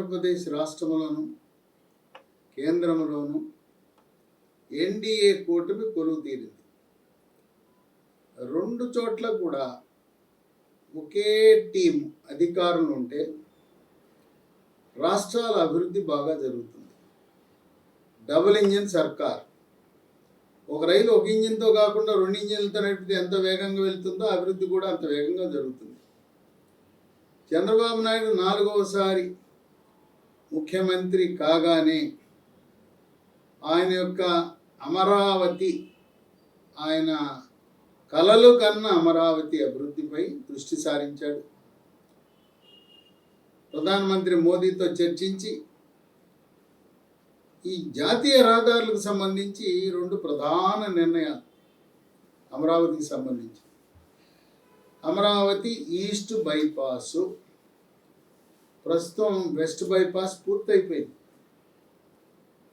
Andhra Pradesh రాష్ట్రంలోను కేంద్రంలోను NDA కూటమి కొలువు తీరింది రెండు చోట్ల కూడా ఒకే టీం అధికారులు ఉంటే రాష్ట్రాల అభివృద్ధి బాగా జరుగుతుంది. డబుల్ ఇంజిన్ సర్కార్. ఒక రైలు ఒక ఇంజిన్తో కాకుండా రెండు ఇంజిన్లతో నడిపితే ఎంత వేగంగా వెళ్తుందో అభివృద్ధి కూడా అంత వేగంగా జరుగుతుంది. చంద్రబాబు నాయుడు నాలుగవసారి ముఖ్యమంత్రి కాగానే ఆయన యొక్క అమరావతి ఆయన కలలు కన్న అమరావతి అభివృద్ధిపై దృష్టి సారించాడు. ప్రధానమంత్రి మోదీతో చర్చించి ఈ జాతీయ రహదారులకు సంబంధించి రెండు ప్రధాన నిర్ణయాలు అమరావతికి సంబంధించి అమరావతి ఈస్ట్ బైపాసు ప్రస్తుతం వెస్ట్ బైపాస్ పూర్తయిపోయింది.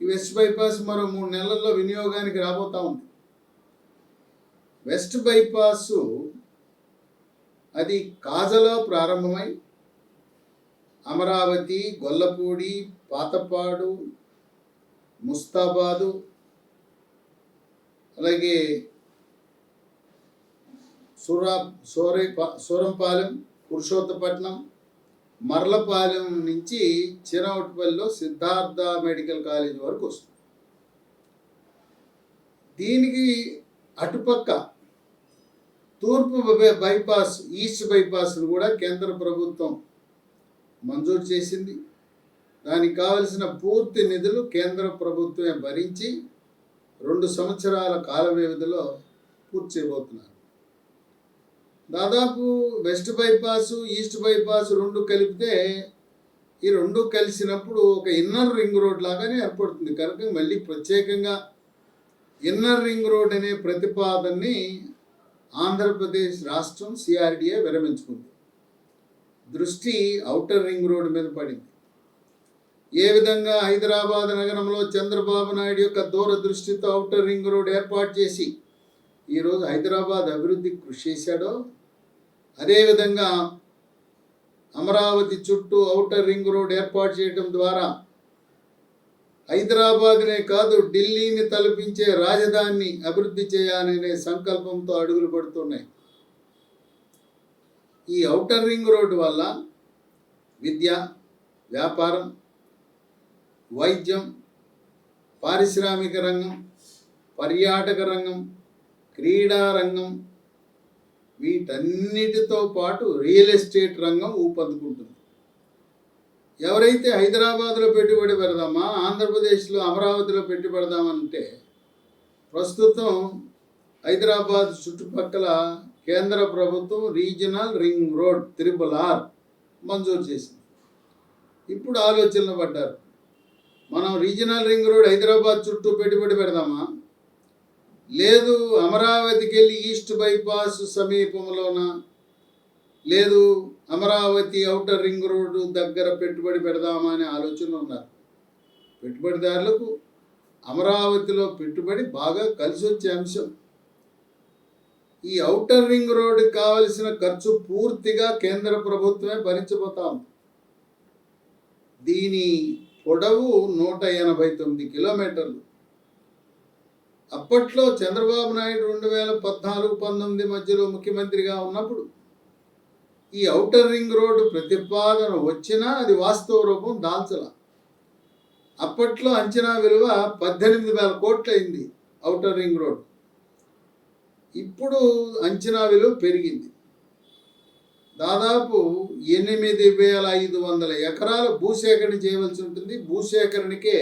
ఈ వెస్ట్ బైపాస్ మరో మూడు నెలల్లో వినియోగానికి రాబోతా ఉంది. వెస్ట్ బైపాస్ అది కాజలో ప్రారంభమై అమరావతి గొల్లపూడి పాతపాడు ముస్తాబాదు అలాగే సూరా సోరే సూరంపాలెం పురుషోత్తపట్నం మర్లపాలెం నుంచి చిరవటిపల్లిలో సిద్ధార్థ మెడికల్ కాలేజ్ వరకు వస్తుంది. దీనికి అటుపక్క తూర్పు బైపాస్ ఈస్ట్ బైపాస్ను కూడా కేంద్ర ప్రభుత్వం మంజూరు చేసింది. దానికి కావలసిన పూర్తి నిధులు కేంద్ర ప్రభుత్వమే భరించి రెండు సంవత్సరాల కాల వ్యవధిలో పూర్తి చేయబోతున్నారు. దాదాపు వెస్ట్ బైపాస్ ఈస్ట్ బైపాస్ రెండు కలిపితే ఈ రెండు కలిసినప్పుడు ఒక ఇన్నర్ రింగ్ రోడ్ లాగానే ఏర్పడుతుంది. కనుక మళ్ళీ ప్రత్యేకంగా ఇన్నర్ రింగ్ రోడ్ అనే ప్రతిపాదనని ఆంధ్రప్రదేశ్ రాష్ట్రం సిఆర్డిఏ విరమించుకుంది. దృష్టి అవుటర్ రింగ్ రోడ్ మీద పడింది. ఏ విధంగా హైదరాబాద్ నగరంలో చంద్రబాబు నాయుడు యొక్క దూరదృష్టితో ఔటర్ రింగ్ రోడ్ ఏర్పాటు చేసి ఈరోజు హైదరాబాద్ అభివృద్ధికి కృషి చేశాడో అదేవిధంగా అమరావతి చుట్టూ ఔటర్ రింగ్ రోడ్ ఏర్పాటు చేయడం ద్వారా హైదరాబాద్నే కాదు ఢిల్లీని తలపించే రాజధానిని అభివృద్ధి చేయాలనే సంకల్పంతో అడుగులు పడుతున్నాయి. ఈ ఔటర్ రింగ్ రోడ్డు వల్ల విద్య వ్యాపారం వైద్యం పారిశ్రామిక రంగం పర్యాటక రంగం క్రీడా రంగం వీటన్నిటితో పాటు రియల్ ఎస్టేట్ రంగం ఊపందుకుంటుంది. ఎవరైతే హైదరాబాద్లో పెట్టుబడి పెడదామా ఆంధ్రప్రదేశ్లో అమరావతిలో పెట్టుబడదామంటే ప్రస్తుతం హైదరాబాద్ చుట్టుపక్కల కేంద్ర ప్రభుత్వం regional ring road triple R మంజూరు చేసింది. ఇప్పుడు ఆలోచనలు పడ్డారు. మనం రీజనల్ రింగ్ రోడ్ హైదరాబాద్ చుట్టూ పెట్టుబడి పెడదామా? లేదు అమరావతికి వెళ్ళి ఈస్ట్ బైపాస్ సమీపంలోన? లేదు అమరావతి ఔటర్ రింగ్ రోడ్డు దగ్గర పెట్టుబడి పెడదామా అనే ఆలోచన ఉన్నారు. పెట్టుబడిదారులకు అమరావతిలో పెట్టుబడి బాగా కలిసి వచ్చే అంశం. ఈ ఔటర్ రింగ్ రోడ్డు కావలసిన ఖర్చు పూర్తిగా కేంద్ర ప్రభుత్వమే భరించబోతాం దీని పొడవు నూట ఎనభై తొమ్మిది కిలోమీటర్లు. అప్పట్లో చంద్రబాబు నాయుడు రెండు వేల పద్నాలుగు పంతొమ్మిది మధ్యలో ముఖ్యమంత్రిగా ఉన్నప్పుడు ఈ ఔటర్ రింగ్ రోడ్డు ప్రతిపాదన వచ్చినా అది వాస్తవ రూపం దాల్చల. అప్పట్లో అంచనా విలువ పద్దెనిమిది వేల కోట్లు అయింది ఔటర్ రింగ్ రోడ్ ఇప్పుడు అంచనా విలువ పెరిగింది. దాదాపు ఎనిమిది వేల ఐదు వందల ఎకరాల భూసేకరణ చేయవలసి ఉంటుంది. భూసేకరణకే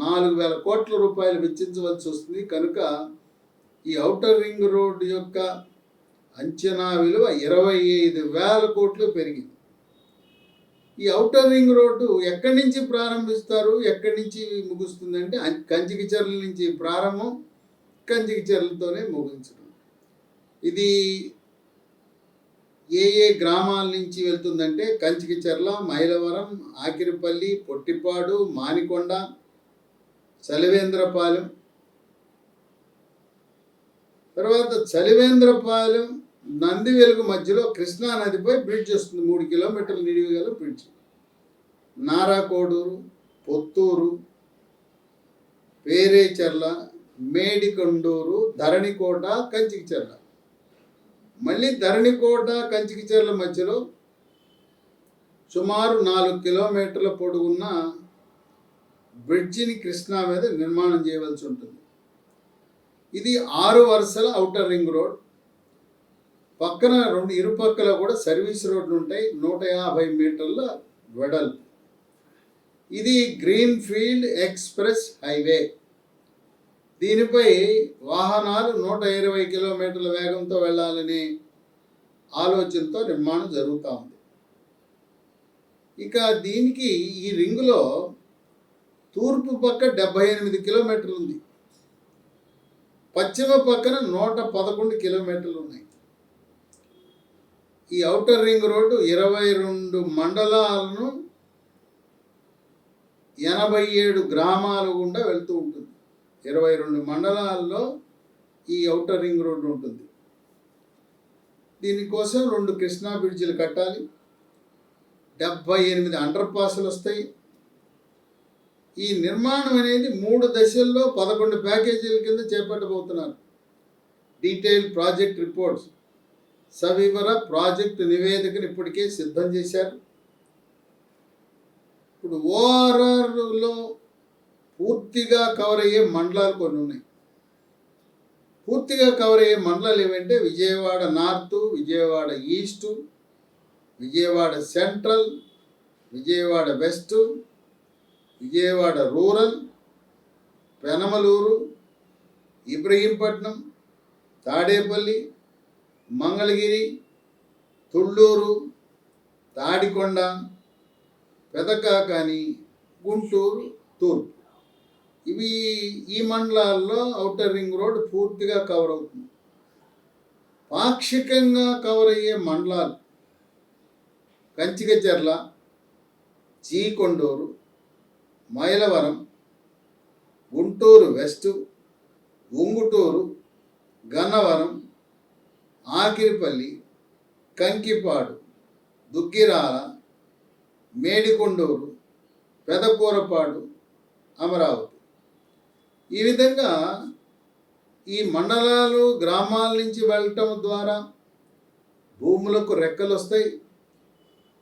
నాలుగు వేల కోట్ల రూపాయలు వెచ్చించవలసి వస్తుంది. కనుక ఈ ఔటర్ రింగ్ రోడ్డు యొక్క అంచనా విలువ ఇరవై ఐదు వేల కోట్లు పెరిగింది. ఈ ఔటర్ రింగ్ రోడ్డు ఎక్కడి నుంచి ప్రారంభిస్తారు? ఎక్కడి నుంచి ముగుస్తుందంటే కంచికిచర్ల నుంచి ప్రారంభం కంచికిచర్లతోనే ముగించడం. ఇది ఏ ఏ గ్రామాల నుంచి వెళ్తుందంటే కంచికిచర్ల మైలవరం ఆకిరిపల్లి పొట్టిపాడు మానికొండ చలివేంద్రపాలెం. తర్వాత చలివేంద్రపాలెం నంది వెలుగు మధ్యలో కృష్ణా నదిపై బ్రిడ్జ్ వస్తుంది. మూడు కిలోమీటర్ల నిడివి గల బ్రిడ్జ్ నారాకోడూరు పొత్తూరు పేరేచెర్ల మేడికొండూరు ధరణికోట కంచికిచెర్ల. మళ్ళీ ధరణికోట కంచికిచెర్ల మధ్యలో సుమారు నాలుగు కిలోమీటర్ల పొడవున్న బ్రిడ్జిని కృష్ణా మీద నిర్మాణం చేయవలసి ఉంటుంది. ఇది ఆరు వరుసల అవుటర్ రింగ్ రోడ్. పక్కన రెండు ఇరుపక్కల కూడా సర్వీస్ రోడ్లు ఉంటాయి. నూట యాభై మీటర్ల వెడల్పు. ఇది గ్రీన్ ఫీల్డ్ ఎక్స్ప్రెస్ హైవే. దీనిపై వాహనాలు నూట ఇరవై కిలోమీటర్ల వేగంతో వెళ్ళాలనే ఆలోచనతో నిర్మాణం జరుగుతూ ఉంది. ఇక దీనికి ఈ రింగులో తూర్పు పక్క డెబ్బై ఎనిమిది కిలోమీటర్లు ఉంది పశ్చిమ పక్కన నూట పదకొండు కిలోమీటర్లు ఉన్నాయి ఈ ఔటర్ రింగ్ రోడ్డు ఇరవై రెండు మండలాలను ఎనభై ఏడు గ్రామాలు గుండా వెళ్తూ ఉంటుంది. ఇరవై రెండు మండలాల్లో ఈ ఔటర్ రింగ్ రోడ్డు ఉంటుంది. దీనికోసం రెండు కృష్ణా బ్రిడ్జిలు కట్టాలి. డెబ్బై ఎనిమిది అండర్ పాసులు వస్తాయి ఈ నిర్మాణం అనేది మూడు దశల్లో పదకొండు ప్యాకేజీల కింద చేపట్టబోతున్నారు. డీటెయిల్ ప్రాజెక్ట్ రిపోర్ట్స్ సవివర ప్రాజెక్టు నివేదికను ఇప్పటికే సిద్ధం చేశారు. ఇప్పుడు ఓఆర్ఆర్లో పూర్తిగా కవర్ అయ్యే మండలాలు కొన్ని ఉన్నాయి. పూర్తిగా కవర్ అయ్యే మండలాలు ఏమంటే Vijayawada north Vijayawada east Vijayawada central Vijayawada west Vijayawada rural Penamaluru Ibrahimpatnam Tadepalli Mangalagiri Tulluru Tadikonda Pedakakani Guntur తూర్పు. ఇవి ఈ మండలాల్లో ఔటర్ రింగ్ రోడ్ పూర్తిగా కవర్ అవుతుంది. పాక్షికంగా కవర్ అయ్యే మండలాలు కంచికచెర్ల చీకొండూరు మైలవరం గుంటూరు వెస్ట్ ఉంగుటూరు గన్నవరం ఆకిరిపల్లి కంకిపాడు దుగ్గిరాల మేడికొండూరు పెదకూరపాడు అమరావతి. ఈ విధంగా ఈ మండలాలు గ్రామాల నుంచి వెళ్ళటం ద్వారా భూములకు రెక్కలు వస్తాయి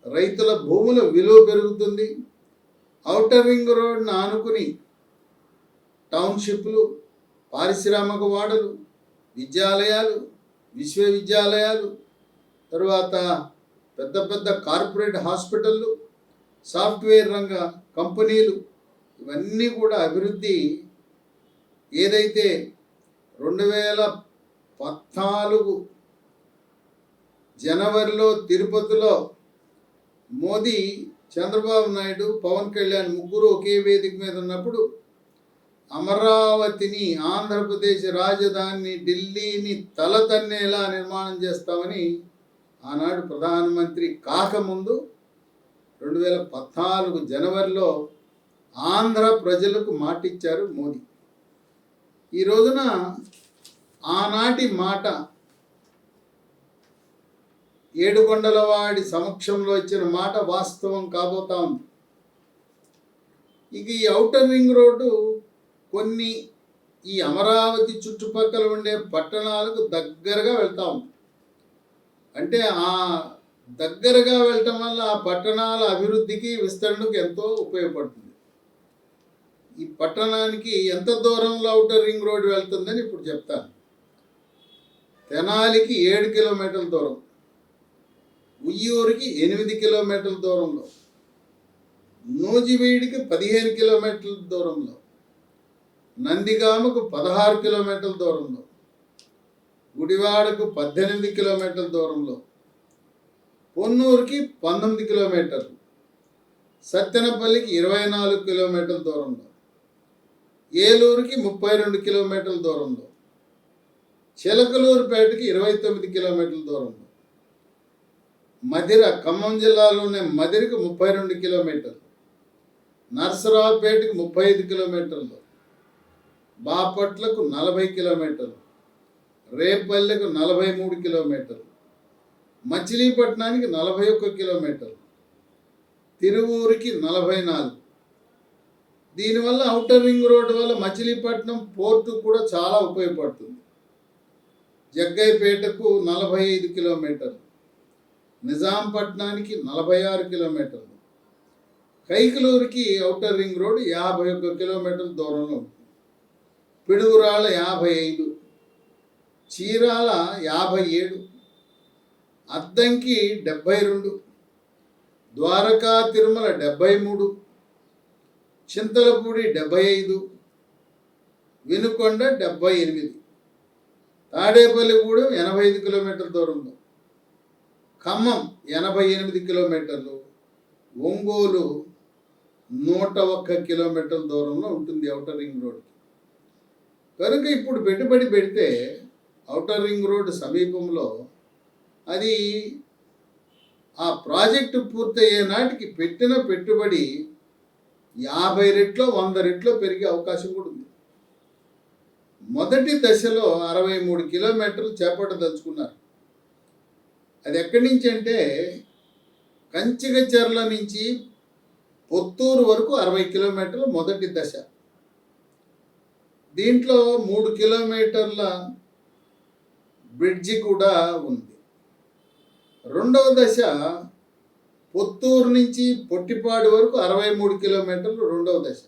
రైతుల భూముల విలువ పెరుగుతుంది. ఔటర్ రింగ్ రోడ్ను ఆనుకుని టౌన్షిప్లు పారిశ్రామిక వాడలు విద్యాలయాలు విశ్వవిద్యాలయాలు తరువాత పెద్ద పెద్ద కార్పొరేట్ హాస్పిటళ్ళు సాఫ్ట్వేర్ రంగ కంపెనీలు ఇవన్నీ కూడా అభివృద్ధి ఏదైతే రెండు వేల పద్నాలుగు జనవరిలో తిరుపతిలో మోదీ చంద్రబాబు నాయుడు పవన్ కళ్యాణ్ ముగ్గురు ఒకే వేదిక మీద ఉన్నప్పుడు అమరావతిని ఆంధ్రప్రదేశ్ రాజధానిని ఢిల్లీని తలతన్నేలా నిర్మాణం చేస్తామని ఆనాడు ప్రధానమంత్రి కాకముందు రెండు వేల పద్నాలుగు జనవరిలో ఆంధ్ర ప్రజలకు మాటిచ్చారు మోదీ. ఈ రోజున ఆనాటి మాట ఏడుకొండలవాడి సమక్షంలో ఇచ్చిన మాట వాస్తవం కాబోతా ఉంది. ఇక ఈ ఔటర్ రింగ్ రోడ్డు కొన్ని ఈ అమరావతి చుట్టుపక్కల ఉండే పట్టణాలకు దగ్గరగా వెళ్తా ఉంది. అంటే ఆ దగ్గరగా వెళ్ళటం వల్ల ఆ పట్టణాల అభివృద్ధికి విస్తరణకు ఎంతో ఉపయోగపడుతుంది. ఈ పట్టణానికి ఎంత దూరంలో ఔటర్ రింగ్ రోడ్ వెళ్తుందని ఇప్పుడు చెప్తాను. తెనాలికి ఏడు కిలోమీటర్ల దూరం. ఉయ్యూరుకి ఎనిమిది కిలోమీటర్ల దూరంలో నూజివీడికి పదిహేను కిలోమీటర్ల దూరంలో నందిగామకు పదహారు కిలోమీటర్ల దూరంలో గుడివాడకు పద్దెనిమిది కిలోమీటర్ల దూరంలో పొన్నూరుకి పంతొమ్మిది కిలోమీటర్లు సత్తెనపల్లికి ఇరవై నాలుగు కిలోమీటర్ల దూరంలో ఏలూరుకి ముప్పై రెండు కిలోమీటర్ల దూరంలో చిలకలూరుపేటకి ఇరవై తొమ్మిది కిలోమీటర్ల దూరంలో. మధిర ఖమ్మం జిల్లాలోనే మధిరకు ముప్పై రెండు కిలోమీటర్లు నర్సరావుపేటకి ముప్పై ఐదు కిలోమీటర్లు బాపట్లకు నలభై కిలోమీటర్లు రేపల్లెకు నలభై మూడు కిలోమీటర్లు మచిలీపట్నానికి నలభై ఒక్క కిలోమీటర్లు తిరువూరికి నలభై నాలుగు. దీనివల్ల అవుటర్ రింగ్ రోడ్డు వల్ల మచిలీపట్నం పోర్టు కూడా చాలా ఉపయోగపడుతుంది. జగ్గైపేటకు నలభై ఐదు కిలోమీటర్లు నిజాంపట్నానికి నలభై ఆరు కిలోమీటర్లు. కైకలూరుకి ఔటర్ రింగ్ రోడ్ యాభై ఒక్క కిలోమీటర్ల దూరంలో ఉంటుంది పిడుగురాళ్ళ యాభై ఐదు చీరాల యాభై ఏడు అద్దంకి డెబ్భై రెండు ద్వారకా తిరుమల డెబ్భై మూడు చింతలపూడి డెబ్భై ఐదు వినుకొండ డెబ్భై ఎనిమిది తాడేపల్లిగూడెం ఎనభై ఐదు కిలోమీటర్ల దూరంలో ఖమ్మం ఎనభై ఎనిమిది కిలోమీటర్లు ఒంగోలు నూట ఒక్క కిలోమీటర్ల దూరంలో ఉంటుంది అవుటర్ రింగ్ రోడ్కి. కనుక ఇప్పుడు పెట్టుబడి పెడితే ఔటర్ రింగ్ రోడ్ సమీపంలో అది ఆ ప్రాజెక్టు పూర్తయ్యే నాటికి పెట్టిన పెట్టుబడి యాభై రెట్లో వంద రెట్లో పెరిగే అవకాశం కూడా ఉంది. మొదటి దశలో అరవై మూడు కిలోమీటర్లు చేపట్టదలుచుకున్నారు. అది ఎక్కడి నుంచి అంటే కంచిగచెర్ల నుంచి పొత్తూరు వరకు అరవై కిలోమీటర్లు మొదటి దశ. దీంట్లో మూడు కిలోమీటర్ల బ్రిడ్జి కూడా ఉంది. రెండవ దశ పొత్తూరు నుంచి పొట్టిపాడు వరకు అరవై మూడు కిలోమీటర్లు రెండవ దశ.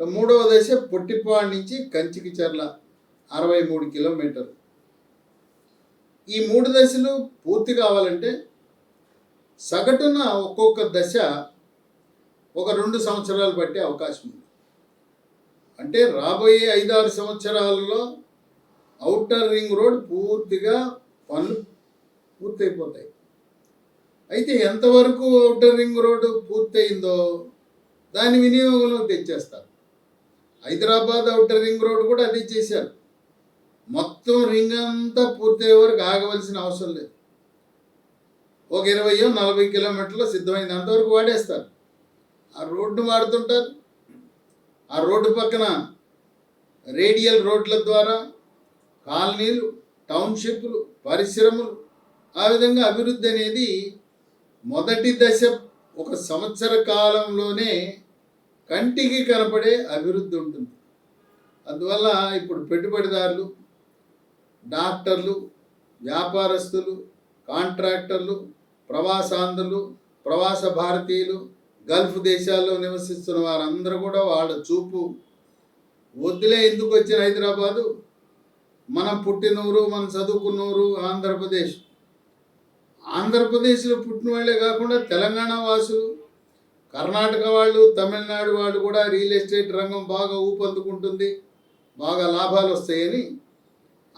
మూడవ దశ పొట్టిపాడు నుంచి కంచికిచర్ల అరవై మూడు కిలోమీటర్లు. ఈ మూడు దశలు పూర్తి కావాలంటే సగటున ఒక్కొక్క దశ ఒక రెండు సంవత్సరాలు పట్టే అవకాశం ఉంది. అంటే రాబోయే ఐదారు సంవత్సరాలలో అవుటర్ రింగ్ రోడ్ పూర్తిగా పనులు పూర్తయిపోతాయి. అయితే ఎంతవరకు అవుటర్ రింగ్ రోడ్డు పూర్తయిందో దాని వినియోగంలోకి తెచ్చేస్తారు. హైదరాబాద్ అవుటర్ రింగ్ రోడ్ కూడా అదే చేశారు. మొత్తం రింగ్ అంతా పూర్తయ్యే వరకు ఆగవలసిన అవసరం లేదు. ఒక ఇరవయో నలభై కిలోమీటర్లు సిద్ధమైంది. అంతవరకు వాడేస్తారు. ఆ రోడ్డు వాడుతుంటారు ఆ రోడ్డు పక్కన రేడియల్ రోడ్ల ద్వారా కాలనీలు టౌన్షిప్లు పరిశ్రమలు ఆ విధంగా అభివృద్ధి అనేది మొదటి దశ ఒక సంవత్సర కాలంలోనే కంటికి కనపడే అభివృద్ధి ఉంటుంది. అందువల్ల ఇప్పుడు పెట్టుబడిదారులు డాక్టర్లు వ్యాపారస్తులు కాంట్రాక్టర్లు ప్రవాసాంధ్రులు ప్రవాస భారతీయులు గల్ఫ్ దేశాల్లో నివసిస్తున్న వారందరూ కూడా వాళ్ళ చూపు వద్దులే ఎందుకు వచ్చిన హైదరాబాదు? మనం పుట్టినూరు మనం చదువుకున్నూరు ఆంధ్రప్రదేశ్. ఆంధ్రప్రదేశ్లో పుట్టిన వాళ్ళే కాకుండా తెలంగాణ వాసులు కర్ణాటక వాళ్ళు తమిళనాడు వాళ్ళు కూడా రియల్ ఎస్టేట్ రంగం బాగా ఊపందుకుంటుంది బాగా లాభాలు వస్తాయని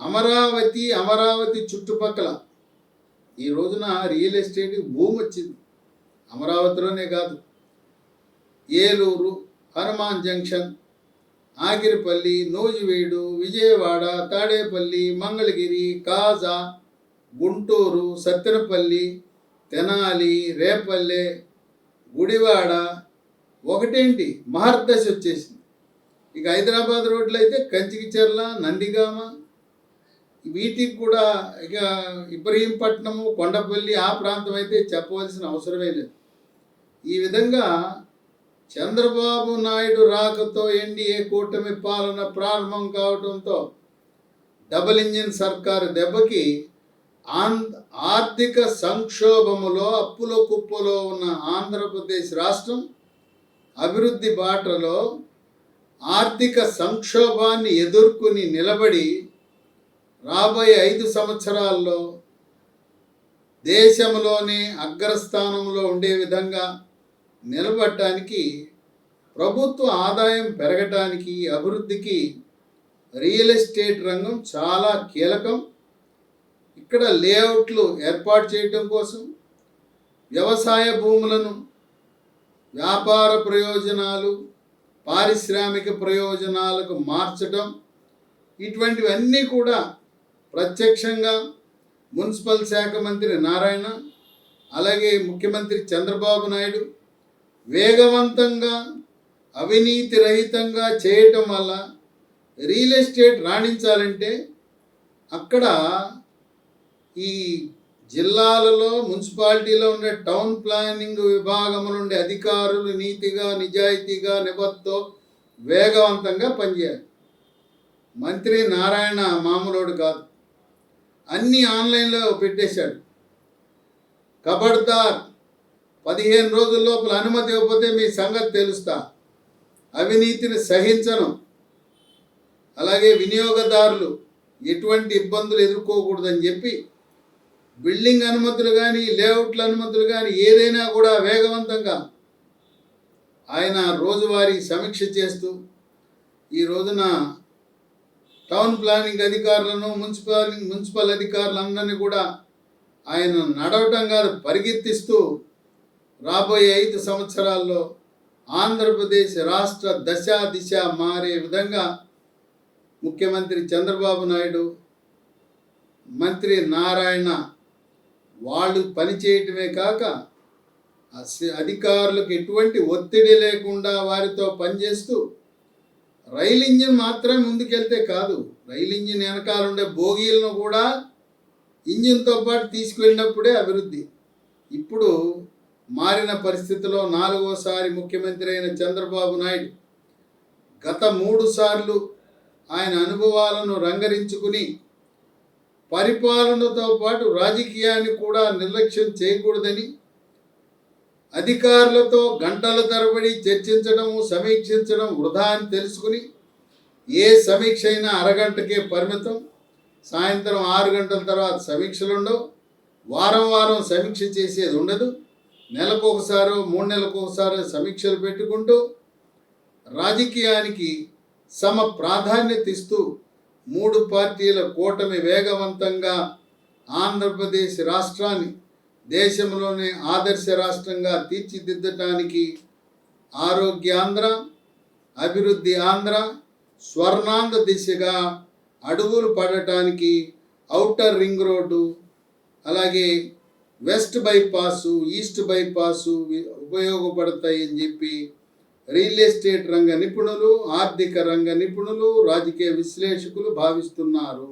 అమరావతి అమరావతి చుట్టుపక్కల ఈ రోజున రియల్ ఎస్టేట్ భూమి వచ్చింది. అమరావతిలోనే కాదు ఏలూరు హనుమాన్ జంక్షన్ ఆగిరిపల్లి నూజివీడు విజయవాడ తాడేపల్లి మంగళగిరి కాజా గుంటూరు సత్తెనపల్లి తెనాలి రేపల్లె గుడివాడ. ఒకటేంటి? మహర్దశ వచ్చేసింది. ఇక హైదరాబాద్ రోడ్లు అయితే కంచికిచెర్ల నందిగామ వీటికి కూడా ఇక ఇబ్రహీంపట్నము కొండపల్లి ఆ ప్రాంతం అయితే చెప్పవలసిన అవసరమే లేదు. ఈ విధంగా చంద్రబాబు నాయుడు రాకతో ఎన్డీఏ కూటమి పాలన ప్రారంభం కావడంతో డబుల్ ఇంజిన్ సర్కారు దెబ్బకి ఆంధ్ర ఆర్థిక సంక్షోభములో అప్పుల కుప్పలో ఉన్న ఆంధ్రప్రదేశ్ రాష్ట్రం అభివృద్ధి బాటలో ఆర్థిక సంక్షోభాన్ని ఎదుర్కొని నిలబడి రాబోయే ఐదు సంవత్సరాల్లో దేశంలోనే అగ్రస్థానంలో ఉండే విధంగా నిలబడటానికి ప్రభుత్వ ఆదాయం పెరగటానికి అభివృద్ధికి రియల్ ఎస్టేట్ రంగం చాలా కీలకం. ఇక్కడ లేఅవుట్లు ఏర్పాటు చేయటం కోసం వ్యవసాయ భూములను వ్యాపార ప్రయోజనాలు పారిశ్రామిక ప్రయోజనాలకు మార్చడం ఇటువంటివన్నీ కూడా ప్రత్యక్షంగా మున్సిపల్ శాఖ మంత్రి నారాయణ అలాగే ముఖ్యమంత్రి చంద్రబాబు నాయుడు వేగవంతంగా అవినీతి రహితంగా చేయటం వల్ల రియల్ ఎస్టేట్ రాణించాలంటే అక్కడ ఈ జిల్లాలలో మున్సిపాలిటీలో ఉండే టౌన్ ప్లానింగ్ విభాగం నుండి అధికారులు నీతిగా నిజాయితీగా నిబద్ధతో వేగవంతంగా పనిచేయాలి. మంత్రి నారాయణ మామూలోడు కాదు. అన్నీ ఆన్లైన్లో పెట్టేశాడు. కబడ్దార్ పదిహేను రోజుల లోపల అనుమతి ఇవ్వకపోతే మీ సంగతి తెలుస్తా. అవినీతిని సహించను. అలాగే వినియోగదారులు ఎటువంటి ఇబ్బందులు ఎదుర్కోకూడదని చెప్పి బిల్డింగ్ అనుమతులు కానీ లేఅవుట్ల అనుమతులు కానీ ఏదైనా కూడా వేగవంతంగా ఆయన రోజువారీ సమీక్ష చేస్తూ ఈ రోజున టౌన్ ప్లానింగ్ అధికారులను మున్సిపల్ మున్సిపల్ అధికారులందరినీ కూడా ఆయన నడవటం కాదు పరిగెత్తిస్తూ రాబోయే ఐదు సంవత్సరాల్లో ఆంధ్రప్రదేశ్ రాష్ట్ర దశ దిశ మారే విధంగా ముఖ్యమంత్రి చంద్రబాబు నాయుడు మంత్రి నారాయణ వాళ్ళు పనిచేయటమే కాక అధికారులకు ఎటువంటి ఒత్తిడి లేకుండా వారితో పనిచేస్తూ రైలు ఇంజిన్ మాత్రమే ముందుకెళ్తే కాదు. రైలు ఇంజిన్ వెనకాల ఉండే బోగీలను కూడా ఇంజిన్తో పాటు తీసుకువెళ్ళినప్పుడే అభివృద్ధి. ఇప్పుడు మారిన పరిస్థితిలో నాలుగోసారి ముఖ్యమంత్రి అయిన చంద్రబాబు నాయుడు గత మూడు సార్లు ఆయన అనుభవాలను రంగరించుకుని పరిపాలనతో పాటు రాజకీయాన్ని కూడా నిర్లక్ష్యం చేయకూడదని అధికారులతో గంటల తరబడి చర్చించడం సమీక్షించడం వృధా అని తెలుసుకుని ఏ సమీక్ష అయినా అరగంటకే పరిమితం. సాయంత్రం ఆరు గంటల తర్వాత సమీక్షలు ఉండవు వారం వారం సమీక్ష చేసేది ఉండదు. నెలకు ఒకసారో మూడు నెలలకు ఒకసారి సమీక్షలు పెట్టుకుంటూ రాజకీయానికి సమ ప్రాధాన్యత ఇస్తూ మూడు పార్టీల కూటమి వేగవంతంగా ఆంధ్రప్రదేశ్ రాష్ట్రాన్ని దేశంలోనే ఆదర్శ రాష్ట్రంగా తీర్చిదిద్దటానికి ఆరోగ్యాంధ్ర అభివృద్ధి ఆంధ్ర స్వర్ణాంధ్ర దిశగా అడుగులు పడటానికి ఔటర్ రింగ్ రోడ్డు అలాగే వెస్ట్ బైపాసు ఈస్ట్ బైపాసు ఉపయోగపడతాయని చెప్పి రియల్ ఎస్టేట్ రంగ నిపుణులు ఆర్థిక రంగ నిపుణులు రాజకీయ విశ్లేషకులు భావిస్తున్నారు.